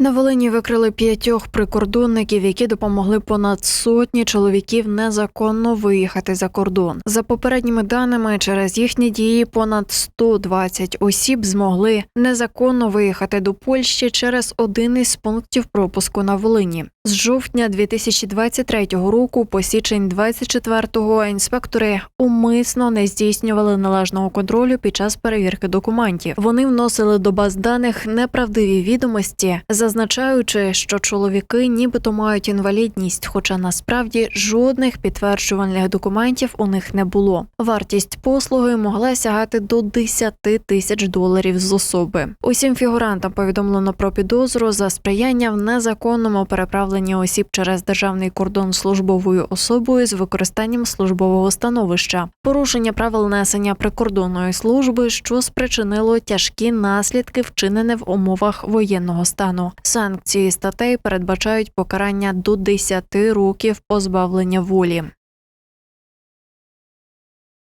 На Волині викрили п'ятьох прикордонників, які допомогли понад сотні чоловіків незаконно виїхати за кордон. За попередніми даними, через їхні дії понад 120 осіб змогли незаконно виїхати до Польщі через один із пунктів пропуску на Волині. З жовтня 2023 року по січень 24-го інспектори умисно не здійснювали належного контролю під час перевірки документів. Вони вносили до баз даних неправдиві відомості, зазначаючи, що чоловіки нібито мають інвалідність, хоча насправді жодних підтверджувальних документів у них не було. Вартість послуги могла сягати до 10 тисяч доларів з особи. Усім фігурантам повідомлено про підозру за сприяння в незаконному переправленні осіб через державний кордон службовою особою з використанням службового становища, порушення правил несення прикордонної служби, що спричинило тяжкі наслідки, вчинене в умовах воєнного стану. Санкції статей передбачають покарання до 10 років позбавлення волі.